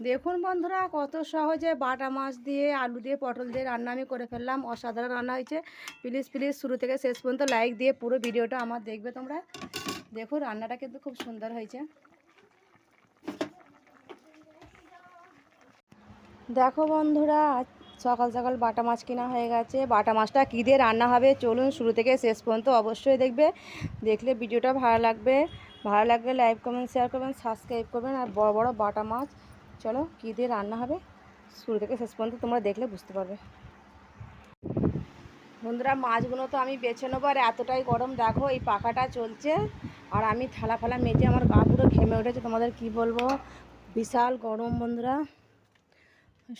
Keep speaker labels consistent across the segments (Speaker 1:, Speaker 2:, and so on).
Speaker 1: দেখুন বন্ধুরা, কত সহজে বাটা মাছ দিয়ে, আলু দিয়ে, পটল দিয়ে রান্না আমি করে ফেললাম। অসাধারণ রান্না হয়েছে। প্লিজ প্লিজ, শুরু থেকে শেষ পর্যন্ত লাইক দিয়ে পুরো ভিডিওটা আমার দেখবে তোমরা। দেখুন, রান্নাটা কিন্তু খুব সুন্দর হয়েছে। দেখো বন্ধুরা সকাল সকাল বাটা মাছ কেনা হয়ে গেছে। বাটা মাছটা কী দিয়ে রান্না হবে চলুন শুরু থেকে শেষ পর্যন্ত অবশ্যই দেখবে। দেখলে ভিডিওটা ভালো লাগবে। ভালো লাগলে লাইক, কমেন্ট শেয়ার করবেন সাবস্ক্রাইব করবেন। আর বড় বড় বাটা মাছ চলো কী দিয়ে রান্না হবে? শুরু থেকে শেষ পর্যন্ত তোমরা দেখলে বুঝতে পারবে। বন্ধুরা, মাছগুলো তো আমি বেছে নেব আর এতটাই গরম। দেখো, এই পাখাটা চলছে আর আমি থালা ফালা মেজে আমার গা পুরো ঘেমে উঠেছে। তোমাদের কি বলব? বিশাল গরম বন্ধুরা।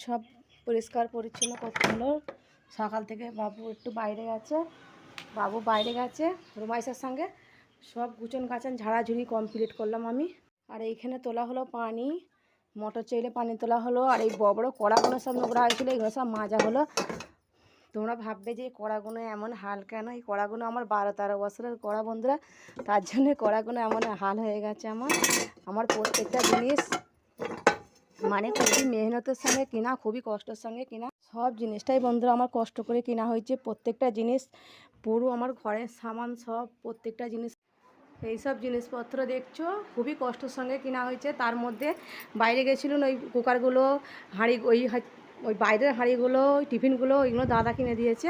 Speaker 1: সব পরিষ্কার, পরিচ্ছন্ন করতে হলো। সকাল থেকে বাবু একটু বাইরে গেছে। বাবু বাইরে গেছে, রুমাইসার সঙ্গে। সব গুচন গাছন ঝাড়াঝুড়ি কমপ্লিট করলাম আমি। আর এইখানে তোলা হলো পানি। মোটর চাইলে পানি তোলা হলো, আর এই বড় বড় কড়াগুলো সব নোংরা হয়েছিলো এগুলো সব মাজা হলো। তোমরা ভাববে যে এই কড়াগুলো এমন হাল কেন? এই কড়াগুলো আমার বারো তেরো বছরের কড়া বন্ধুরা, তার জন্য কড়াগুলো এমন হাল হয়ে গেছে আমার। আমার প্রত্যেকটা জিনিস মানে খুবই মেহনতের সঙ্গে কিনা, খুবই কষ্টের সঙ্গে কিনা। সব জিনিসটাই বন্ধুরা আমার কষ্ট করে কিনা হয়েছে। প্রত্যেকটা জিনিস পুরো আমার ঘরের সামান সব প্রত্যেকটা জিনিস এই সব জিনিসপত্র দেখছ? খুবই কষ্টের সঙ্গে কিনা হয়েছে। তার মধ্যে বাইরে গেছিলেন ওই কুকারগুলো, হাঁড়ি, ওই ওই বাইরের হাঁড়িগুলো টিফিনগুলো, ওইগুলো দাদা কিনে দিয়েছে।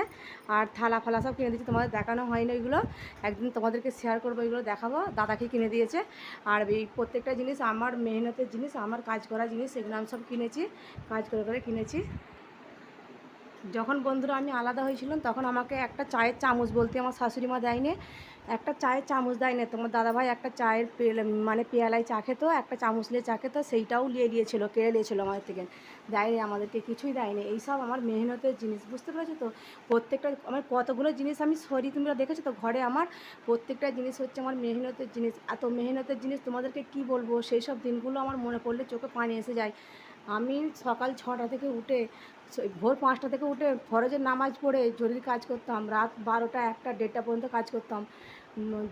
Speaker 1: আর থালা ফালা সব কিনে দিয়েছে। তোমাদের দেখানো হয়নি ওইগুলো। একদিন তোমাদেরকে শেয়ার করব, ওইগুলো দেখাবো। দাদাকে কিনে দিয়েছে। আর এই প্রত্যেকটা জিনিস আমার মেহনতের জিনিস, আমার কাজ করা জিনিস এগুলো আমি সব কিনেছি। কাজ করে করে কিনেছি। যখন বন্ধুরা আমি আলাদা হয়েছিলাম, তখন আমাকে একটা চায়ের চামচ বলতে আমার শাশুড়ি মা দেয়নি। একটা চায়ের চামচ দেয়নি তোমার দাদাভাই একটা চায়ের মানে পেয়ালায় চা খেত, একটা চামচ নিয়ে চা খেত, সেইটাও নিয়ে নিয়েছিল কেড়ে নিয়েছিল আমাদের থেকে। দেয়নি, আমাদেরকে কিছুই দেয়নি। এইসব আমার মেহনতের জিনিস, বুঝতে পেরেছ তো? প্রত্যেকটা, আমার কতগুলো জিনিস আমি সরি, তোমরা দেখেছ তো? ঘরে আমার প্রত্যেকটা জিনিস হচ্ছে আমার মেহনতের জিনিস। এত মেহনতের জিনিস তোমাদেরকে কি বলব? সেই সব দিনগুলো আমার মনে পড়লে চোখে পানি এসে যায়। আমি সকাল ছটা থেকে উঠে ভোর পাঁচটা থেকে উঠে ফরজের নামাজ পড়ে জরুরি কাজ করতাম। রাত বারোটা একটা, দেড়টা পর্যন্ত কাজ করতাম।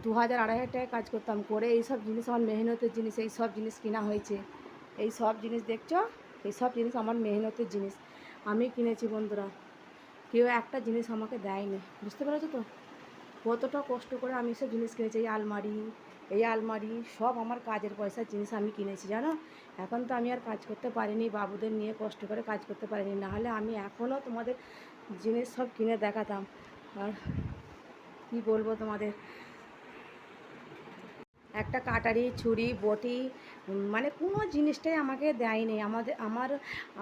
Speaker 1: দু হাজার আড়াই হাজার টাকা কাজ করতাম করে এই সব জিনিস আমার মেহনতের জিনিস, এই সব জিনিস কিনা হয়েছে। এই সব জিনিস দেখছ? এই সব জিনিস আমার মেহনতের জিনিস। আমি কিনেছি বন্ধুরা। কেউ একটা জিনিস আমাকে দেয়নি। বুঝতে পেরেছ তো? কতটা কষ্ট করে আমি সব জিনিস কিনেছি, এই আলমারি এই আলমারি, সব আমার কাজের পয়সার জিনিস আমি কিনেছি, জানো? এখন তো আমি আর কাজ করতে পারিনি, বাবুদের নিয়ে কষ্ট করে কাজ করতে পারিনি। নাহলে আমি এখনও তোমাদের জিনিস সব কিনে দেখাতাম। আর কী বলব তোমাদের? একটা কাটারি, ছুরি, বটি মানে কোনো জিনিসটাই আমাকে দেয়নি। আমাদের, আমার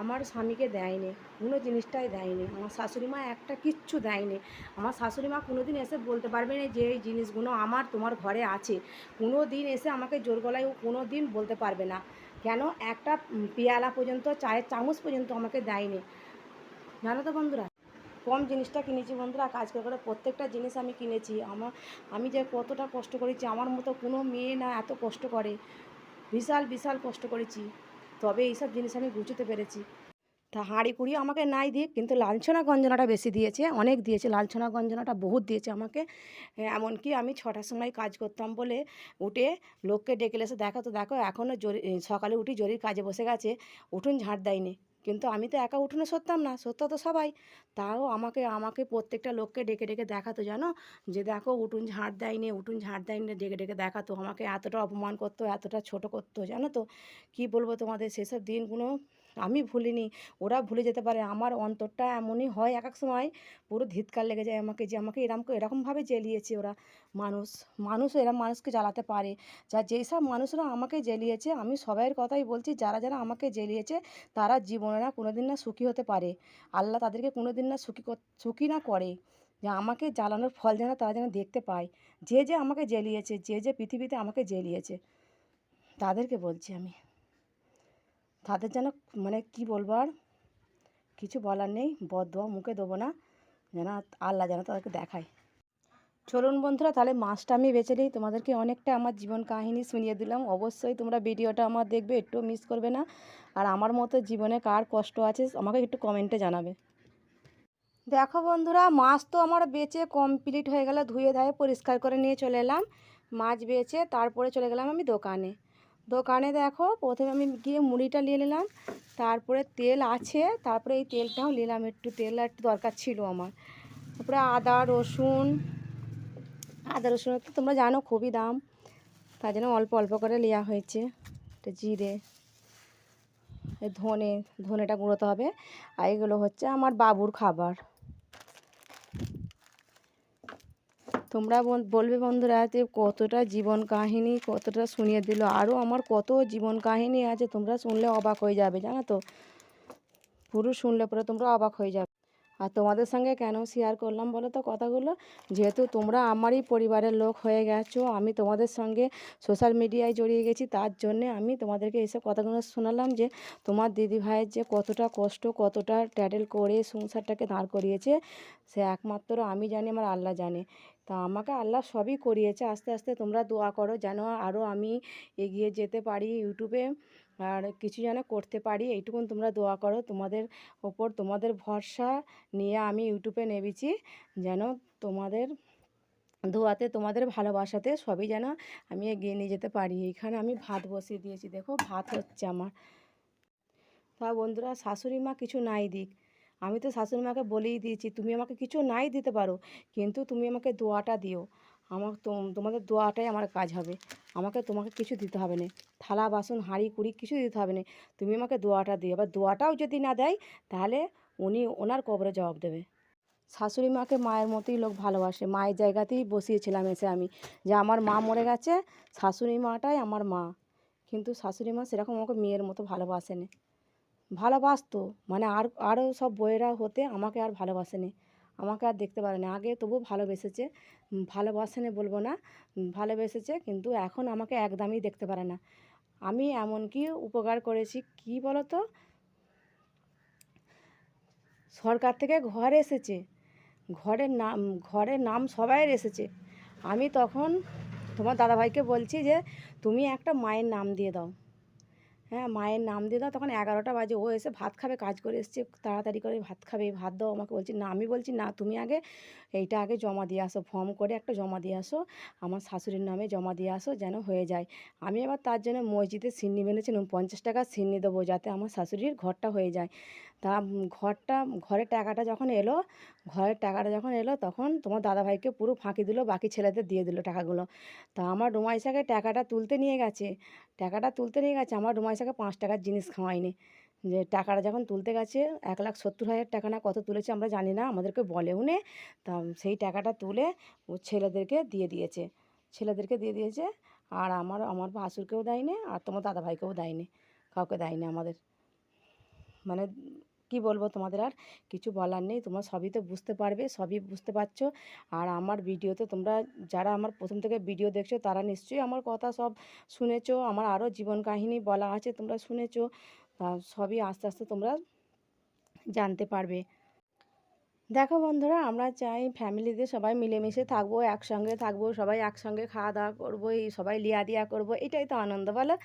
Speaker 1: আমার স্বামীকে দেয়নি, কোনো জিনিসটাই দেয়নি। আমার শাশুড়ি মা একটা কিচ্ছু দেয়নি। আমার শাশুড়ি মা কোনো দিন এসে বলতে পারবে না যে এই জিনিসগুলো আমার, তোমার ঘরে আছে। কোনো দিন এসে আমাকে জোর গলায় কোনো দিন বলতে পারবে না। কেন? একটা পেয়ালা পর্যন্ত, চায়ের চামচ পর্যন্ত আমাকে দেয়নি। জানো তো বন্ধুরা কম জিনিসটা কিনেছি বন্ধুরা কাজ করে করে প্রত্যেকটা জিনিস আমি কিনেছি। আমার আমি যে কতটা কষ্ট করেছি আমার মতো কোনো মেয়ে না এত কষ্ট করে। বিশাল বিশাল কষ্ট করেছি। তবে এইসব জিনিস আমি গুছোতে পেরেছি। তা হাঁড়ি কুড়ি আমাকে নাই দিয়ে কিন্তু লাঞ্ছনা গঞ্জনাটা বেশি দিয়েছে অনেক দিয়েছে। লাঞ্ছনা গঞ্জনাটা বহুত দিয়েছে আমাকে। এ, এমনকি আমি ছটার সময় কাজ করতাম বলে উঠে লোককে ডেকে এসে দেখো তো দেখো এখনও জরি সকালে উঠি জরির কাজে বসে গেছে উঠুন ঝাঁট দেয়নি। কিন্তু আমি তো একা উঠোনে সরতাম না, সরতো তো সবাই। তাও আমাকে আমাকে প্রত্যেকটা লোককে ডেকে ডেকে দেখাতো, জানো? যে দেখো, উঠুন ঝাঁট দেয়নি, উঠুন ঝাঁট দেয়নি, ডেকে ডেকে দেখাতো। আমাকে এতটা অপমান করতো, এতটা ছোট করতো, জানো তো? কী বলব তোমাদের, সেসব দিনগুলো আমি ভুলিনি, ওরা ভুলে যেতে পারে। আমার অন্তরটা এমনই হয় এক এক সময়, পুরো ধিৎকার লেগে যায় আমাকে যে আমাকে এরকম এরকমভাবে জ্বেলিয়েছে ওরা। মানুষ, মানুষও এরম মানুষকে জ্বালাতে পারে। যা যেই সব মানুষরা আমাকে জ্বেলিয়েছে, আমি সবাইয়ের কথাই বলছি, যারা যারা আমাকে জ্বেলিয়েছে, তারা জীবনে না কোনো দিন না সুখী হতে পারে। আল্লাহ তাদেরকে কোনো দিন না সুখী সুখী না করে। যে আমাকে জ্বালানোর ফল যেন তারা যেন দেখতে পায়। যে যে আমাকে জ্বেলিয়েছে, যে যে পৃথিবীতে আমাকে জ্বেলিয়েছে, তাদেরকে বলছি আমি। তাদের যেন মানে কি বলব আর? কিছু বলার নেই বদোয়া মুখে দেবো না, যেন আল্লাহ যেন তাদেরকে দেখায়। চলুন বন্ধুরা, তাহলে মাছটা আমি বেছে নিই। তোমাদেরকে অনেকটা আমার জীবন কাহিনী শুনিয়ে দিলাম। অবশ্যই তোমরা ভিডিওটা আমার দেখবে, একটু মিস করবে না। আর আমার মতো জীবনে কার কষ্ট আছে, আমাকে একটু কমেন্টে জানাবে। দেখো বন্ধুরা, মাছ তো আমার বেচে কমপ্লিট হয়ে গেলে, ধুয়ে ধায়ে পরিষ্কার করে নিয়ে চলে এলাম। মাছ বেচে তারপরে চলে গেলাম আমি দোকানে। দোকানে দেখো, প্রথমে আমি গিয়ে মুড়িটা নিয়ে নিলাম, তারপরে তেল আছে, তারপরে এই তেলটাও নিলাম, একটু তেল একটু দরকার ছিল আমার। তারপরে আদা, রসুন, আদা রসুনের তো তোমরা জানো খুবই দাম, তার জন্য অল্প অল্প করে নেওয়া হয়েছে এটা জিরে, ধনে, ধনেটা গুঁড়োতে হবে, আর এগুলো হচ্ছে আমার বাবুর খাবার। তোমরা বল- বলবে বন্ধুরা যে কতটা জীবন কাহিনী কতটা শুনিয়ে দিল। আরও আমার কত জীবন কাহিনী আছে, তোমরা শুনলে অবাক হয়ে যাবে, জানো তো? পুরো শুনলে পরে তোমরা অবাক হয়ে যাবে। আর তোমাদের সঙ্গে কেন শেয়ার করলাম বলো তো কথাগুলো? যেহেতু তোমরা আমারই পরিবারের লোক হয়ে গেছো, আমি তোমাদের সঙ্গে সোশ্যাল মিডিয়ায় জড়িয়ে গেছি, তার জন্যে আমি তোমাদেরকে এসব কথাগুলো শোনালাম যে তোমার দিদি ভাইয়ের যে কতটা কষ্ট, কতটা ট্যাডেল করে সংসারটাকে দাঁড় করিয়েছে, সে একমাত্র আমি জানি, আমার আল্লাহ জানে। তা আমাকে আল্লাহ সবই করিয়েছে। আস্তে আস্তে তোমরা দোয়া করো যেন আরও আমি এগিয়ে যেতে পারি ইউটিউবে আর কিছু যেন করতে পারি। এইটুকুন তোমরা দোয়া করো। তোমাদের ওপর তোমাদের ভরসা নিয়ে আমি ইউটিউবে নেমেছি যেন তোমাদের দোয়াতে, তোমাদের ভালোবাসাতে সবই যেন আমি এগিয়ে নিয়ে যেতে পারি। এইখানে আমি ভাত বসিয়ে দিয়েছি। দেখো ভাত হচ্ছে আমার। তা বন্ধুরা, শাশুড়ি মা কিছু নাই দিক। আমি তো শাশুড়ি মাকে বলেই দিয়েছি, তুমি আমাকে কিছু নাই দিতে পারো, কিন্তু তুমি আমাকে দোয়াটা দিও। আমার তোম- তোমাদের দোয়াটাই আমার কাজ হবে। আমাকে তোমাকে কিছু দিতে হবে না। থালা, বাসন, হাঁড়ি, কুড়ি কিছু দিতে হবে না। তুমি আমাকে দোয়াটা দিও। এবার দোয়াটাও যদি না দেয়, তাহলে উনি ওনার কবরে জবাব দেবে। শাশুড়ি মাকে মায়ের মতোই লোক ভালোবাসে। মায়ের জায়গাতেই বসিয়েছিলাম এসে আমি যে আমার মা মরে গেছে, শাশুড়ি মাটাই আমার মা। কিন্তু শাশুড়ি মা সেরকম আমাকে মেয়ের মতো ভালোবাসেনি। ভালোবাসতো। মানে আর আরও সব বইয়েরা হতে আমাকে আর ভালোবাসেনি। আমাকে আর দেখতে পারে না আগে তবু ভালোবেসেছে। ভালোবাসেনি বলব না। ভালোবেসেছে কিন্তু এখন আমাকে একদমই দেখতে পারে না। আমি এমনকি উপকার করেছি কি বলো তো সরকার থেকে ঘর এসেছে। ঘরের নাম ঘরের নাম সবাইয়ের এসেছে। আমি তখন তোমার দাদাভাইকে বলছি যে, তুমি একটা মায়ের নাম দিয়ে দাও। হ্যাঁ মায়ের নাম দিয়ে দাও, তখন এগারোটা বাজে, ও এসে ভাত খাবে, কাজ করে এসছে, তাড়াতাড়ি করে ভাত খাবে, ভাত দাও, আমাকে বলছি, না, আমি বলছি, না, তুমি আগে এইটা আগে জমা দিয়ে আসো, ফর্ম করে একটা জমা দিয়ে আসো, আমার শাশুড়ির নামে জমা দিয়ে আসো, যেন হয়ে যায়। আমি আবার তার জন্য মসজিদে সিন্নি বেঁধেছিলাম পঞ্চাশ টাকা সিন্নি দেবো, যাতে আমার শাশুড়ির ঘরটা হয়ে যায়। তা ঘরটা, ঘরের টাকাটা যখন এলো, ঘরের টাকাটা যখন এলো, তখন তোমার দাদাভাইকে পুরো ফাঁকি দিল, বাকি ছেলেদের দিয়ে দিল টাকাগুলো। তা আমার রুমাইশাকে টাকাটা তুলতে নিয়ে গেছে, টাকাটা তুলতে নিয়ে গেছে, আমার রুমাইশাকে পাঁচ টাকার জিনিস খাওয়াইনি। যে টাকাটা যখন তুলতে গেছে, এক লাখ সত্তর হাজার টাকা না কত তুলেছে আমরা জানি না, আমাদেরকে বলেও নে। তা সেই টাকাটা তুলে ও ছেলেদেরকে দিয়ে দিয়েছে। ছেলেদেরকে দিয়ে দিয়েছে, আর আমার আমার ভাসুরকেও দেয়নি, আর তোমার দাদাভাইকেও দেয়নি, কাউকে দেয়নি আমাদের। মানে কি বলব তোমাদের আর কিছু বলার নেই। তোমরা সবই তো বুঝতে পারবে, সবই বুঝতে পারছ। আর আমার ভিডিওতে তোমরা যারা আমার প্রথম থেকে ভিডিও দেখছ, তারা নিশ্চয়ই আমার কথা সব শুনেছো। আমার আরও জীবন কাহিনী বলা আছে, তোমরা শুনেছো। সবই আস্তে আস্তে তোমরা জানতে পারবে। দেখো বন্ধুরা, আমরা চাই ফ্যামিলিতে সবাই মিলেমিশে থাকব, একসঙ্গে থাকব, সবাই একসঙ্গে খাওয়া দাওয়া করব, এই সবাই লিয়া দিয়া করব, এটাই তো আনন্দ বলো।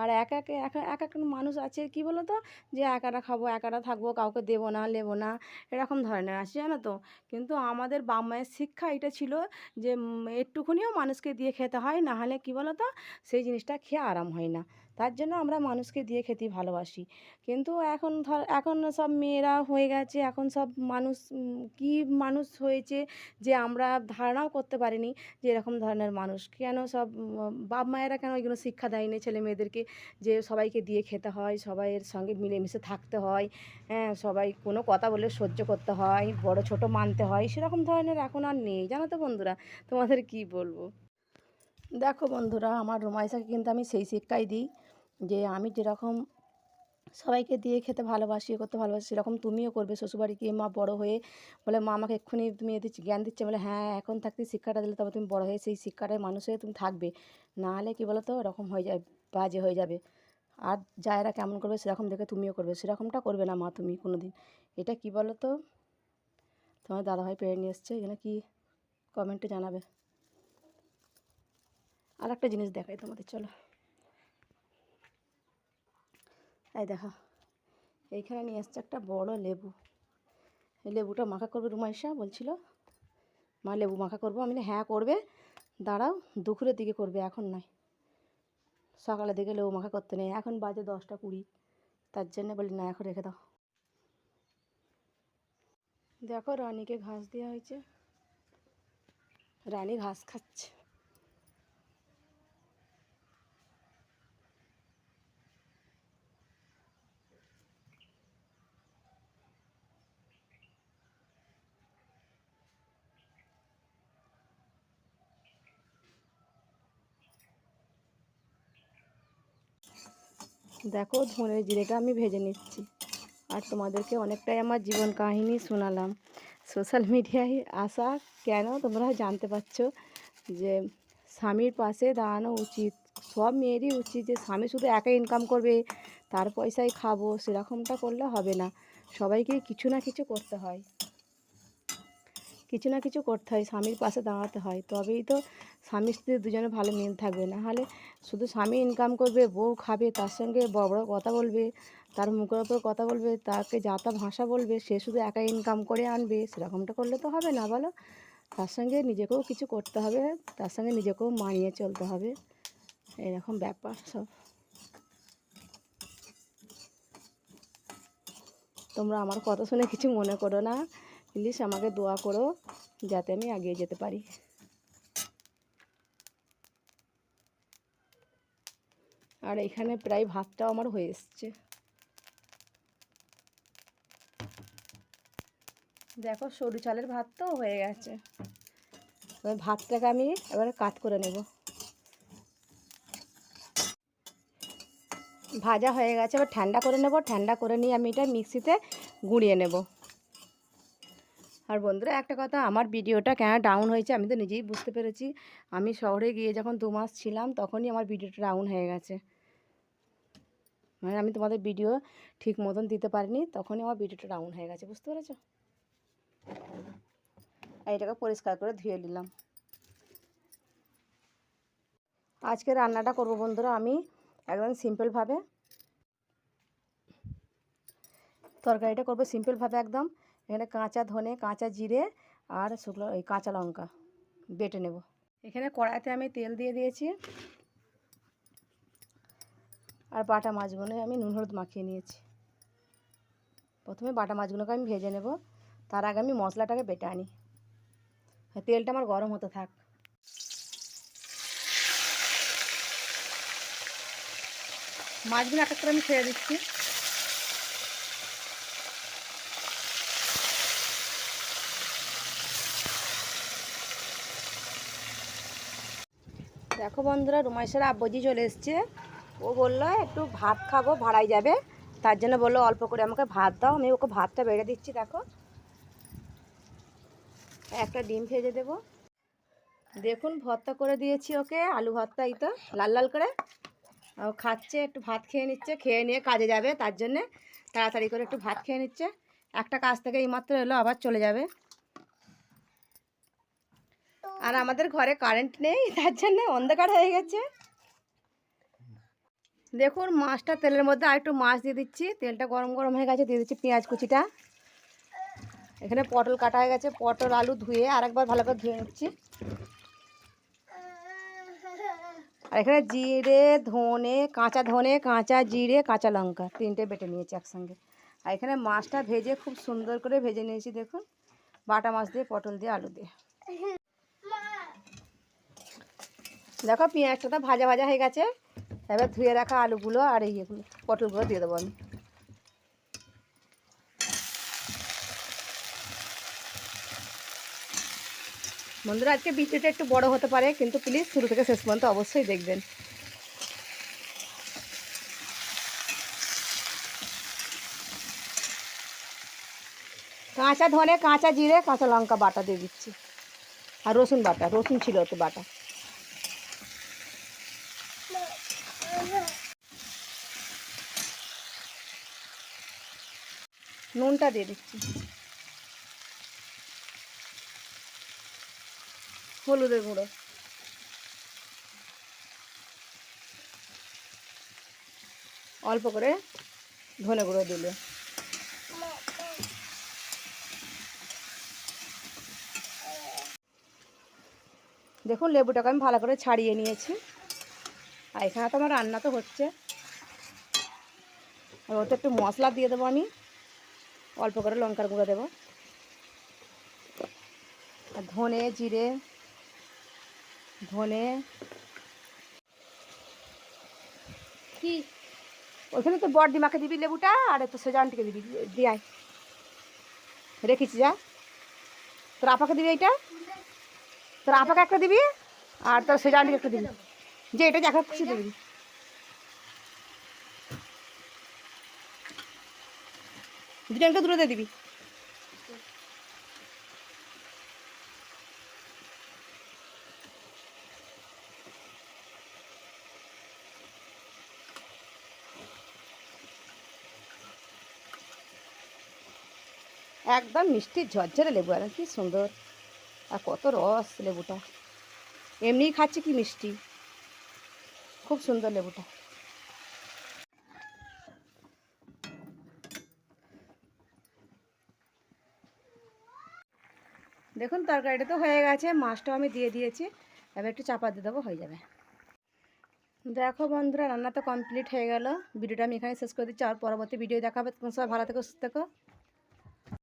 Speaker 1: আর এক এক এক এক মানুষ আছে, কি বলো তো যে একারা খাব, একারা থাকব, কাউকে দেবো না নেব না, এরকম ধরনের আছে, জানো তো? কিন্তু আমাদের মায়ের শিক্ষা এটা ছিল যে একটুখানিও মানুষকে দিয়ে খেতে হয়, না হলে কি বলো তো সেই জিনিসটা খেয়ে আরাম হয় না। তার জন্য আমরা মানুষকে দিয়ে খেতেই ভালোবাসি। কিন্তু এখন ধর, এখন সব মেয়েরা হয়ে গেছে, এখন সব মানুষ কি মানুষ হয়েছে যে আমরা ধারণাও করতে পারিনি যে এরকম ধরনের মানুষ। কেন সব বাপ মায়েরা কেন ওইগুলো শিক্ষা দেয়নি ছেলে মেয়েদেরকে যে সবাইকে দিয়ে খেতে হয় সবাইয়ের সঙ্গে মিলেমিশে থাকতে হয় হ্যাঁ সবাই কোনো কথা বলে সহ্য করতে হয়, বড় ছোট মানতে হয়, সেরকম ধরনের এখন আর নেই। জানো তো বন্ধুরা, তোমাদের কি বলব? দেখো বন্ধুরা, আমার রোমাইসাকে কিন্তু আমি সেই শিক্ষাই দিই। যে আমি যেরকম সবাইকে দিয়ে খেতে ভালোবাসি এ করতে ভালোবাসি, সেরকম তুমিও করবে। শ্বশুরবাড়ি গিয়ে মা বড় হয়ে বলে, মা, আমাকে এক্ষুনি তুমি এ দিচ্ছি জ্ঞান দিচ্ছে? বলে হ্যাঁ এখন থাকতে শিক্ষাটা দিলে তবে তুমি বড় হয়ে সেই শিক্ষাটায় মানুষ হয়ে তুমি থাকবে। না হলে কী বলো তো এরকম হয়ে যায়, বাজে হয়ে যাবে। আর যায়েরা কেমন করবে, সেরকম দেখে তুমিও করবে। সেরকমটা করবে না মা তুমি কোনো দিন এটা কি বলো তো তোমার দাদাভাই পেরে নিয়ে এসছে, এখানে কি কমেন্টে জানাবে? আর একটা জিনিস দেখাই তোমাদের, চলো। এই দেখো, এইখানে নিয়ে এসছে একটা বড় লেবু। এই লেবুটা মাখা করবে রুমাইশা বলছিল। মা, লেবু মাখা করব। আমি হ্যাঁ করবে। দাঁড়াও, দুপুরের দিকে করবে, এখন নয়। সকালের দিকে লেবু মাখা করতে নেই। এখন বাজে দশটা কুড়ি। তার জন্য বলি, না, এখন রেখে দাও। দেখো, রানীকে ঘাস দেওয়া হয়েছে। রানী ঘাস খাচ্ছে। দেখো ধনে জিরেটা আমি ভেজে নিচ্ছি। আর তোমাদেরকে অনেকটাই আমার জীবন কাহিনী শোনালাম। সোশ্যাল মিডিয়ায় আসা কেন তোমরা জানতে পারছ যে স্বামীর পাশে দাঁড়ানো উচিত। সব মেয়েরই উচিত যে স্বামী শুধু একা ইনকাম করবে, তার পয়সায় খাব, সেরকমটা করলে হবে না। সবাইকে কিছু না কিছু করতে হয়। কিছু না কিছু করতে হয়, স্বামীর পাশে দাঁড়াতে হয়। তবেই তো স্বামী স্ত্রী দুজনে ভালো মিল থাকবে। না হলে শুধু স্বামী ইনকাম করবে, বউ খাবে, তার সঙ্গে বড় বড় কথা বলবে, তার মুখের ওপর কথা বলবে, তাকে যা তা ভাষা বলবে, সে শুধু একা ইনকাম করে আনবে, সেরকমটা করলে তো হবে না বলো। তার সঙ্গে নিজেকেও কিছু করতে হবে, তার সঙ্গে নিজেকেও মানিয়ে চলতে হবে। এরকম ব্যাপার সব। তোমরা আমার কথা শুনে কিছু মনে করো না। প্লিজ আমাকে দোয়া করো যাতে আমি এগিয়ে যেতে পারি। আর এখানে প্রায় ভাতটাও আমার হয়ে এসছে। দেখো সরু চালের ভাত তো হয়ে গেছে। এবার ভাতটাকে আমি এবারে কাট করে নেব। ভাজা হয়ে গেছে, এবার ঠান্ডা করে নেব। ঠান্ডা করে নিয়ে আমি এটা মিক্সিতে গুঁড়িয়ে নেব। আর বন্ধুরা, একটা কথা, আমার ভিডিওটা কেন ডাউন হয়েছে আমি তো নিজেই বুঝতে পেরেছি। আমি শহরে গিয়ে যখন দু মাস ছিলাম, তখনই আমার ভিডিওটা ডাউন হয়ে গেছে। মানে আমি তোমাদের ভিডিও ঠিক মতন দিতে পারিনি, তখনই আমার ভিডিওটা ডাউন হয়ে গেছে, বুঝতে পেরেছ? আর এটাকে পরিষ্কার করে ধুয়ে নিলাম। আজকে রান্নাটা করব বন্ধুরা আমি একদম সিম্পলভাবে তরকারিটা করব সিম্পলভাবে একদম। এখানে কাঁচা ধনে, কাঁচা জিরে আর শুকনো এই কাঁচা লঙ্কা বেটে নেব। এখানে কড়াইতে আমি তেল দিয়ে দিয়েছি। আর বাটা মাছগুলো আমি নুন হলুদ মাখিয়ে নিয়েছি। প্রথমে বাটা মাছগুলোকে আমি ভেজে নেব। তার আগে আমি মশলাটাকে বেটে আনি। তেলটা আমার গরম হতে থাক। মাছগুলো এক এক করে আমি ছেড়ে দিচ্ছি। দেখো বন্ধুরা, রুমাইশের আব্বজি চলে এসছে। ও বলল, একটু ভাত খাব ভাড়াই যাবে। তার জন্য বলল, অল্প করে আমাকে ভাত দাও, আমি ওকে ভাতটা বেড়ে দিচ্ছি, দেখো। একটা ডিম ভেজে দেব। দেখুন, ভর্তা করে দিয়েছি ওকে, আলু ভর্তা এই তো, লাল লাল করে। ও খাচ্ছে, একটু ভাত খেয়ে নিচ্ছে, খেয়ে নিয়ে কাজে যাবে, তার জন্যে তাড়াতাড়ি করে একটু ভাত খেয়ে নিচ্ছে। একটা কাজ থেকে এইমাত্র এলো, আবার চলে যাবে। আর আমাদের ঘরে কারেন্ট নেই, তার জন্য অন্ধকার হয়ে গেছে। দেখুন, মাছটা তেলের মধ্যে আর একটু মাছ দিয়ে দিচ্ছি। তেলটা গরম গরম হয়ে গেছে, দিয়ে দিচ্ছি পেঁয়াজ কুচিটা। এখানে পটল কাটা হয়ে গেছে, পটল, আলু ধুয়ে আরেকবার ভালো করে ধুয়ে নিচ্ছি। আর এখানে জিরে, ধনে, কাঁচা ধনে, কাঁচা জিরে, কাঁচা লঙ্কা তিনটে বেটে নিয়েছি একসঙ্গে। আর এখানে মাছটা ভেজে খুব সুন্দর করে ভেজে নিয়েছি, দেখুন। বাটা মাছ দিয়ে, পটল দিয়ে, আলু দিয়ে। দেখো পেঁয়াজটা তো ভাজা ভাজা হয়ে গেছে। এবার ধুয়ে রাখা আলুগুলো আর ইয়েগুলো, পটলগুলো দিয়ে দেবো আমি। বন্ধুরা, আজকে ভিডিওটা একটু বড় হতে পারে, কিন্তু প্লিজ শুরু থেকে শেষ পর্যন্ত অবশ্যই দেখবেন। কাঁচা ধনে কাঁচা জিরে, কাঁচা লঙ্কা বাটা দিয়ে দিচ্ছি। আর রসুন বাটা, রসুন ছিল একটু বাটা। নুনটা দিয়ে দিচ্ছি। হলুদের গুঁড়ো। অল্প করে ধনে গুঁড়ো দিলে। দেখুন, লেবুটাকে আমি ভালো করে ছাড়িয়ে নিয়েছি। আর এখানে তো আমার রান্না তো হচ্ছে। আর ওতে একটু মশলা দিয়ে দেবো আমি। অল্প করে লঙ্কার গুঁড়ো দেবো। আর ধনে জিরে, ধনে
Speaker 2: কি?
Speaker 1: ওইখানে তো বড় দিবি লেবুটা, আর একটু সেজানটিকে দিবি, দিয়ে রেখেছি, যা। তোর আপাকে দিবি এইটা? তোর আপাকে একটা দিবি, আর তোর সেজানটিকে একটা দিবি। যে এটা দেখা, খুশি দিবি দুজনকে দূরে দিয়ে দিবি। একদম মিষ্টি ঝরঝরে লেবু, আর কি সুন্দর। আর কত রস লেবুটা। এমনি খাচ্ছে কি মিষ্টি। খুব সুন্দর লেবুটা। দেখুন, তরকারিটা তো হয়ে গেছে, মাছটাও আমি দিয়ে দিয়েছি। এবার একটু চাপা দিয়ে দেবো, হয়ে যাবে। দেখো বন্ধুরা, রান্না তো কমপ্লিট হয়ে গেল। ভিডিওটা আমি এখানে শেষ করে দিচ্ছি। আর পরবর্তী ভিডিও দেখাবে। তোমার সবাই ভালো থেকো, সুস্থ থেকো।